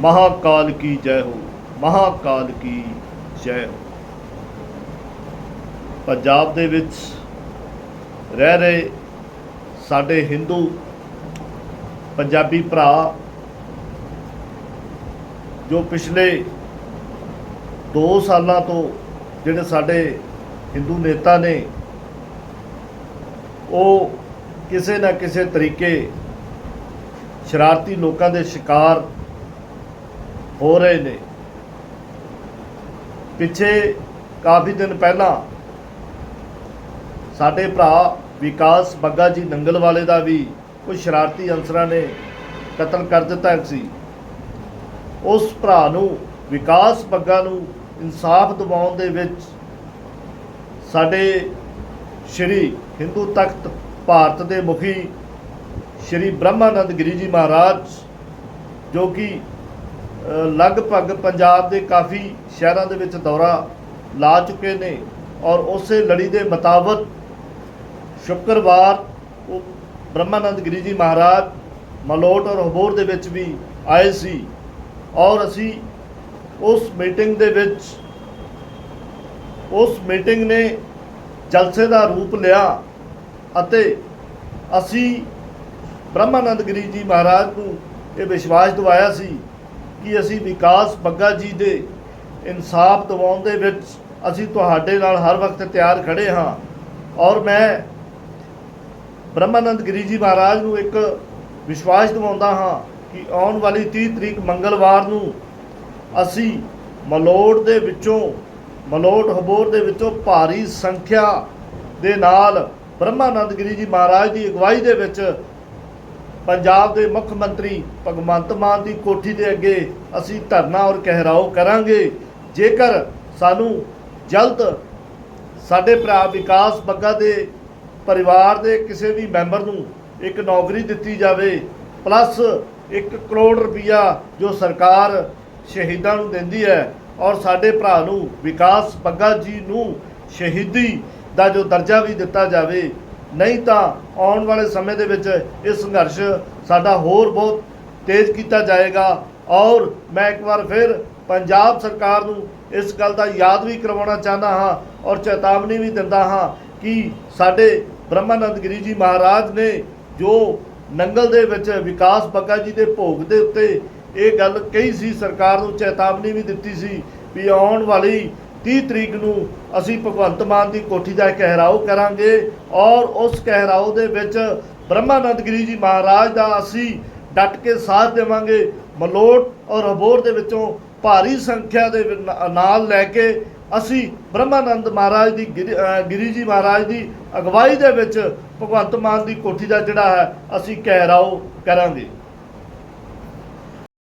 ਮਹਾਕਾਲ ਕੀ ਜੈ ਹੋ, ਮਹਾਕਾਲ ਕੀ ਜੈ ਹੋ। ਪੰਜਾਬ ਦੇ ਵਿੱਚ ਰਹਿ ਰਹੇ ਸਾਡੇ ਹਿੰਦੂ ਪੰਜਾਬੀ ਭਰਾ ਜੋ ਪਿਛਲੇ 2 ਸਾਲਾਂ ਤੋਂ ਜਿਹੜੇ ਸਾਡੇ ਹਿੰਦੂ ਨੇਤਾ ਨੇ, ਉਹ ਕਿਸੇ ਨਾ ਕਿਸੇ ਤਰੀਕੇ ਸ਼ਰਾਰਤੀ ਲੋਕਾਂ ਦੇ ਸ਼ਿਕਾਰ ਹੋ ਰਹੇ ਨੇ। ਪਿੱਛੇ ਕਾਫੀ ਦਿਨ ਪਹਿਲਾਂ ਸਾਡੇ ਭਰਾ ਵਿਕਾਸ ਬੱਗਾ ਜੀ ਨੰਗਲ ਵਾਲੇ ਦਾ ਵੀ ਕੁਝ ਸ਼ਰਾਰਤੀ ਅਨਸਰਾਂ ਨੇ ਕਤਲ ਕਰ ਦਿੱਤਾ ਸੀ। ਉਸ ਭਰਾ ਨੂੰ, ਵਿਕਾਸ ਬੱਗਾ ਨੂੰ ਇਨਸਾਫ ਦਿਵਾਉਣ ਦੇ ਵਿੱਚ ਸਾਡੇ ਸ਼੍ਰੀ ਹਿੰਦੂ ਤਖਤ ਭਾਰਤ ਦੇ ਮੁਖੀ ਸ਼੍ਰੀ ਬ੍ਰਹਮਾਨੰਦ ਗਿਰੀ ਜੀ ਮਹਾਰਾਜ, ਜੋ ਕਿ ਲਗਭਗ ਪੰਜਾਬ ਦੇ ਕਾਫੀ ਸ਼ਹਿਰਾਂ ਦੇ ਵਿੱਚ ਦੌਰਾ ਲਾ ਚੁੱਕੇ ਨੇ ਔਰ ਉਸੇ ਲੜੀ ਦੇ ਮੁਤਾਬਕ ਸ਼ੁੱਕਰਵਾਰ ਉਹ ਬ੍ਰਹਮਾਨੰਦ ਗਿਰੀ ਜੀ ਮਹਾਰਾਜ ਮਲੋਟ ਔਰ ਹਬੋਰ ਦੇ ਵਿੱਚ ਵੀ ਆਏ ਸੀ ਔਰ ਅਸੀਂ ਉਸ ਮੀਟਿੰਗ ਦੇ ਵਿੱਚ ਉਸ ਮੀਟਿੰਗ ਨੇ ਜਲਸੇ ਦਾ ਰੂਪ ਲਿਆ ਅਤੇ ਅਸੀਂ ਬ੍ਰਹਮਾਨੰਦ ਗਿਰੀ ਜੀ ਮਹਾਰਾਜ ਨੂੰ ਇਹ ਵਿਸ਼ਵਾਸ ਦਿਵਾਇਆ ਸੀ ਕਿ ਅਸੀਂ ਵਿਕਾਸ ਬੱਗਾ ਜੀ ਦੇ ਇਨਸਾਫ ਦਿਵਾਉਣ ਦੇ ਵਿੱਚ ਅਸੀਂ ਤੁਹਾਡੇ ਨਾਲ ਹਰ ਵਕਤ ਤਿਆਰ ਖੜੇ ਹਾਂ। ਔਰ ਮੈਂ ਬ੍ਰਹਮਾਨੰਦ ਗਿਰੀ ਜੀ ਮਹਾਰਾਜ ਨੂੰ ਇੱਕ ਵਿਸ਼ਵਾਸ ਦਿਵਾਉਂਦਾ ਹਾਂ ਕਿ ਆਉਣ ਵਾਲੀ 30 ਤਰੀਕ ਮੰਗਲਵਾਰ ਨੂੰ ਅਸੀਂ ਮਲੋੜ ਦੇ ਵਿੱਚੋਂ, ਮਲੋਟ ਹਬੋਰ ਦੇ ਵਿੱਚੋਂ ਭਾਰੀ ਸੰਖਿਆ ਦੇ ਨਾਲ ਬ੍ਰਹਮਾਨੰਦ ਗਿਰੀ ਜੀ ਮਹਾਰਾਜ ਦੀ ਅਗਵਾਈ ਦੇ ਵਿੱਚ ਪੰਜਾਬ ਦੇ ਮੁੱਖ ਮੰਤਰੀ ਭਗਵੰਤ ਮਾਨ ਦੀ ਕੋਠੀ ਦੇ ਅੱਗੇ ਅਸੀਂ ਧਰਨਾ ਔਰ ਕਹਿਰਾਓ ਕਰਾਂਗੇ। ਜੇਕਰ ਸਾਨੂੰ ਜਲਦ ਸਾਡੇ ਭਰਾ ਵਿਕਾਸ ਬੱਗਾ ਦੇ ਪਰਿਵਾਰ ਦੇ ਕਿਸੇ ਵੀ ਮੈਂਬਰ ਨੂੰ ਇੱਕ ਨੌਕਰੀ ਦਿੱਤੀ ਜਾਵੇ, ਪਲੱਸ 1 ਕਰੋੜ ਰੁਪਈਆ ਜੋ ਸਰਕਾਰ ਸ਼ਹੀਦਾਂ ਨੂੰ ਦਿੰਦੀ ਹੈ ਔਰ ਸਾਡੇ ਭਰਾ ਨੂੰ ਵਿਕਾਸ ਬੱਗਾ ਜੀ ਨੂੰ ਸ਼ਹੀਦੀ ਦਾ ਜੋ ਦਰਜਾ ਵੀ ਦਿੱਤਾ ਜਾਵੇ ਨਹੀਂ ਤਾਂ ਆਉਣ ਵਾਲੇ ਸਮੇਂ ਦੇ ਵਿੱਚ ਇਹ ਸੰਘਰਸ਼ ਸਾਡਾ ਹੋਰ ਬਹੁਤ ਤੇਜ਼ ਕੀਤਾ ਜਾਏਗਾ। ਔਰ ਮੈਂ ਇੱਕ ਵਾਰ ਫਿਰ ਪੰਜਾਬ ਸਰਕਾਰ ਨੂੰ ਇਸ ਗੱਲ ਦਾ ਯਾਦ ਵੀ ਕਰਵਾਉਣਾ ਚਾਹੁੰਦਾ ਹਾਂ ਔਰ ਚੇਤਾਵਨੀ ਵੀ ਦਿੰਦਾ ਹਾਂ ਕਿ ਸਾਡੇ ਬ੍ਰਹਮਾਨੰਦ ਗਿਰੀ ਜੀ ਮਹਾਰਾਜ ਨੇ ਜੋ ਨੰਗਲ ਦੇ ਵਿੱਚ ਵਿਕਾਸ ਬੱਗਾ ਜੀ ਦੇ ਭੋਗ ਦੇ ਉੱਤੇ ਇਹ ਗੱਲ ਕਹੀ ਸੀ, ਸਰਕਾਰ ਨੂੰ ਚੇਤਾਵਨੀ ਵੀ ਦਿੱਤੀ ਸੀ ਵੀ ਆਉਣ ਵਾਲੀ 30 ਤਰੀਕ ਨੂੰ ਅਸੀਂ ਭਗਵੰਤ ਮਾਨ ਦੀ ਕੋਠੀ ਦਾ ਕਹਿਰਾਓ ਕਰਾਂਗੇ ਔਰ ਉਸ ਕਹਿਰਾਓ ਦੇ ਵਿੱਚ ਬ੍ਰਹਮਾਨੰਦ ਗਿਰੀ ਜੀ ਮਹਾਰਾਜ ਦਾ ਅਸੀਂ ਡਟ ਕੇ ਸਾਥ ਦੇਵਾਂਗੇ। ਮਲੋਟ ਔਰ ਅਬੋਰ ਦੇ ਵਿੱਚੋਂ ਭਾਰੀ ਸੰਖਿਆ ਦੇ ਨਾਲ ਲੈ ਕੇ ਅਸੀਂ ਬ੍ਰਹਮਾਨੰਦ ਮਹਾਰਾਜ ਦੀ ਗਿਰੀ- ਗਿਰੀ ਜੀ ਮਹਾਰਾਜ ਦੀ ਅਗਵਾਈ ਦੇ ਵਿੱਚ ਭਗਵੰਤ ਮਾਨ ਦੀ ਕੋਠੀ ਦਾ ਜਿਹੜਾ ਹੈ, ਅਸੀਂ ਕਹਿਰਾਓ ਕਰਾਂਗੇ।